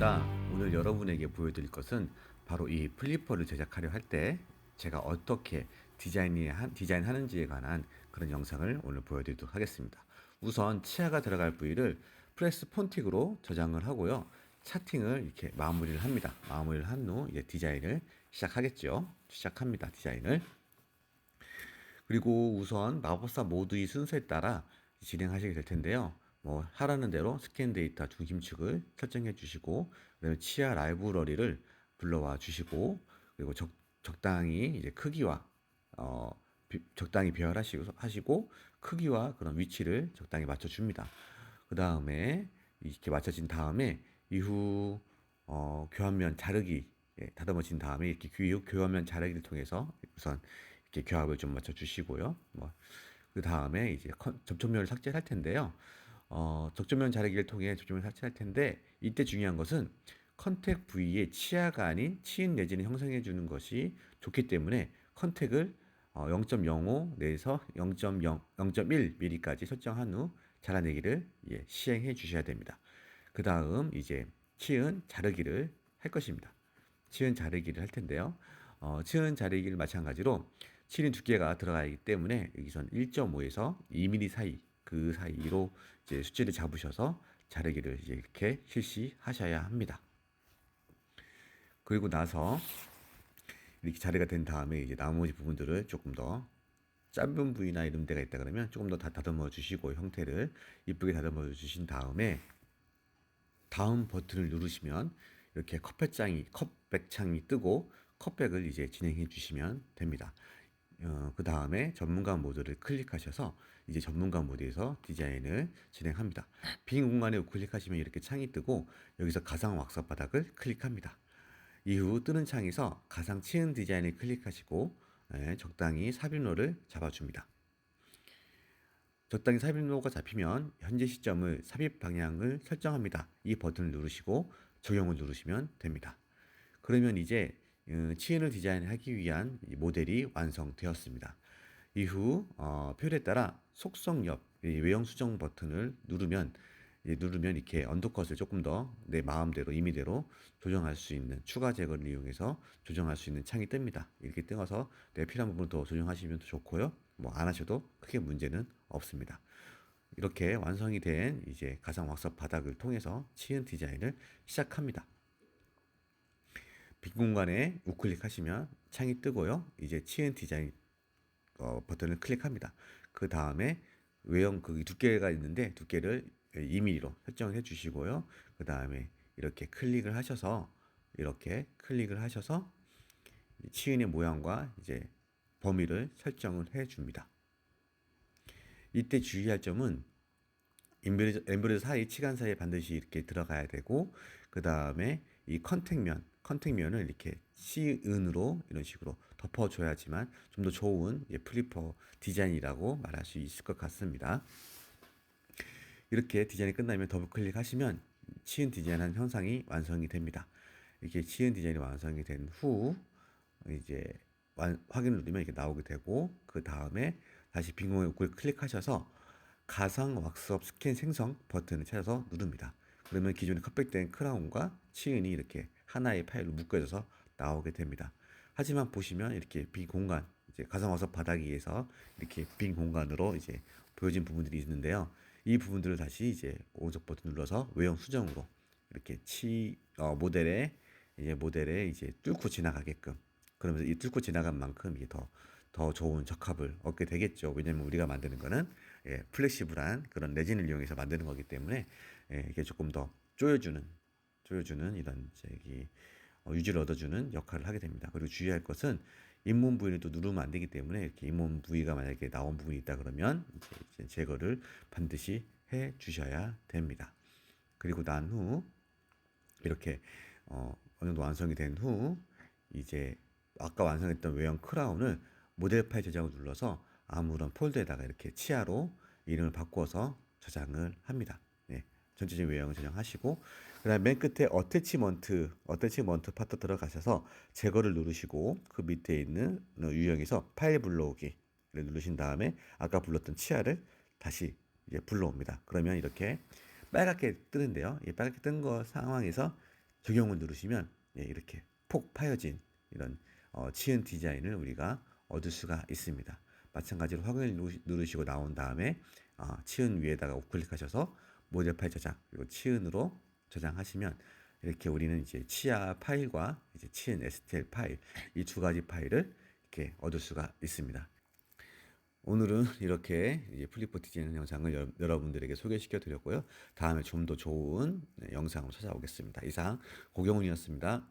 반갑습니다. 오늘 여러분에게 보여드릴 것은 바로 이 플리퍼를 제작하려 할 때 제가 어떻게 디자인이 한, 디자인하는지에 관한 그런 영상을 오늘 보여드리도록 하겠습니다. 우선 치아가 들어갈 부위를 프레스 폰틱으로 저장을 하고요. 차팅을 이렇게 마무리를 합니다. 마무리를 한 후 이제 디자인을 시작하겠죠. 시작합니다. 디자인을. 그리고 우선 마법사 모드의 순서에 따라 진행하시게 될 텐데요. 뭐 하라는 대로 스캔 데이터 중심축을 설정해 주시고 그다음에 치아 라이브러리를 불러와 주시고 그리고 적, 적당히 이제 크기와 어 비- 적당히 배열하시고 하시고 크기와 그런 위치를 적당히 맞춰 줍니다. 그 다음에 이렇게 맞춰진 다음에 이후 어, 교환면 자르기 예, 다듬어진 다음에 이렇게 교, 교환면 자르기를 통해서 우선 이렇게 교합을 좀 맞춰 주시고요. 뭐 그 다음에 이제 컨- 접촉면을 삭제를 할 텐데요. 어, 접촉면 자르기를 통해 접촉면을 삭제할 텐데 이때 중요한 것은 컨택 부위에 치아가 아닌 치인 내지는 형성해 주는 것이 좋기 때문에 컨택을 어, 0.05 내에서 0.0, 0.1mm까지 설정한 후 잘라내기를 예, 시행해 주셔야 됩니다. 그 다음 이제 치은 자르기를 할 것입니다. 치은 자르기를 할 텐데요. 어, 치은 자르기를 마찬가지로 치는 두께가 들어가기 때문에 여기선 1.5에서 2mm 사이 그 사이로 이제 수치를 잡으셔서 자르기를 이제 이렇게 실시하셔야 합니다. 그리고 나서 이렇게 자리가 된 다음에 이제 나머지 부분들을 조금 더 짧은 부위나 이런 데가 있다 그러면 조금 더 다 다듬어 주시고 형태를 이쁘게 다듬어 주신 다음에 다음 버튼을 누르시면 이렇게 컵백창이 컵백창이 뜨고 컵백을 이제 진행해 주시면 됩니다. 어, 그 다음에 전문가 모드를 클릭하셔서 이제 전문가 모드에서 디자인을 진행합니다. 빈 공간에 우클릭하시면 이렇게 창이 뜨고 여기서 가상 왁서 바닥을 클릭합니다. 이후 뜨는 창에서 가상 치은 디자인을 클릭하시고 예, 적당히 삽입로를 잡아줍니다. 적당히 삽입로가 잡히면 현재 시점을 삽입 방향을 설정합니다. 이 버튼을 누르시고 적용을 누르시면 됩니다. 그러면 이제 어, 치은을 디자인하기 위한 이 모델이 완성되었습니다. 이후 어, 표현에 따라 속성 옆이 외형 수정 버튼을 누르면 누르면 이렇게 언더컷을 조금 더 내 마음대로 임의대로 조정할 수 있는 추가 제거를 이용해서 조정할 수 있는 창이 뜹니다. 이렇게 뜨어서 내 필요한 부분 더 조정하시면 더 좋고요. 뭐 안 하셔도 크게 문제는 없습니다. 이렇게 완성이 된 이제 가상 왁서 바닥을 통해서 치은 디자인을 시작합니다. 빈 공간에 우클릭 하시면 창이 뜨고요. 이제 치은 디자인 어, 버튼을 클릭합니다. 그 다음에 외형 그 두께가 있는데 두께를 2mm로 설정을 해 주시고요. 그 다음에 이렇게 클릭을 하셔서 이렇게 클릭을 하셔서 치은의 모양과 이제 범위를 설정을 해 줍니다. 이때 주의할 점은 엠브레드 사이 치간 사이에 반드시 이렇게 들어가야 되고 그 다음에 이 컨택면 컨택면을 이렇게 시은으로 이런 식으로 덮어줘야지만 좀 더 좋은 예, 플리퍼 디자인이라고 말할 수 있을 것 같습니다. 이렇게 디자인이 끝나면 더블 클릭하시면 치은 디자인한 형상이 완성이 됩니다. 이렇게 치은 디자인이 완성이 된 후 이제 완, 확인을 누르면 이렇게 나오게 되고 그 다음에 다시 빈 공간에 클릭하셔서 가상 왁스업 스캔 생성 버튼을 찾아서 누릅니다. 그러면 기존에 컷백된 크라운과 치은이 이렇게 하나의 파일로 묶여져서 나오게 됩니다. 하지만 보시면 이렇게 빈 공간, 이제 가상 왁스업 바닥 위에서 이렇게 빈 공간으로 이제 보여진 부분들이 있는데요. 이 부분들을 다시 이제 오른쪽 버튼 눌러서 외형 수정으로 이렇게 치 어, 모델에 이제 모델에 이제 뚫고 지나가게끔 그러면서 이 뚫고 지나간 만큼 이게 더, 더 좋은 적합을 얻게 되겠죠. 왜냐면 우리가 만드는 거는 예, 플렉시블한 그런 레진을 이용해서 만드는 거기 때문에 예, 이게 조금 더 조여주는, 조여주는 이런 저기 어, 유지를 얻어주는 역할을 하게 됩니다. 그리고 주의할 것은 잇몸 부위를 또 누르면 안 되기 때문에 이렇게 잇몸 부위가 만약에 나온 부분이 있다 그러면 이제, 제거를 반드시 해 주셔야 됩니다. 그리고 난 후 이렇게 어, 어느 정도 완성이 된 후 이제 아까 완성했던 외형 크라운을 모델 파일 저장을 눌러서 아무런 폴더에다가 이렇게 치아로 이름을 바꿔서 저장을 합니다. 네, 전체적인 외형을 저장하시고 그다음 맨 끝에 어태치먼트 어태치먼트 파트 들어가셔서 제거를 누르시고 그 밑에 있는 유형에서 파일 불러오기를 누르신 다음에 아까 불렀던 치아를 다시 이제 불러옵니다. 그러면 이렇게 빨갛게 뜨는데요. 이 빨갛게 뜬 거 상황에서 적용을 누르시면 예, 이렇게 폭 파여진 이런 어, 치은 디자인을 우리가 얻을 수가 있습니다. 마찬가지로 확인을 누르시- 누르시고 나온 다음에 아, 치은 위에다가 우클릭하셔서 모델 파일 저장 그리고 치은으로 저장하시면 이렇게 우리는 이제 치아 파일과 이제 치은 STL 파일 이 두 가지 파일을 이렇게 얻을 수가 있습니다. 오늘은 이렇게 이제 플립보 디자인 영상을 여, 여러분들에게 소개시켜 드렸고요. 다음에 좀 더 좋은 네, 영상으로 찾아오겠습니다. 이상 고경훈이었습니다.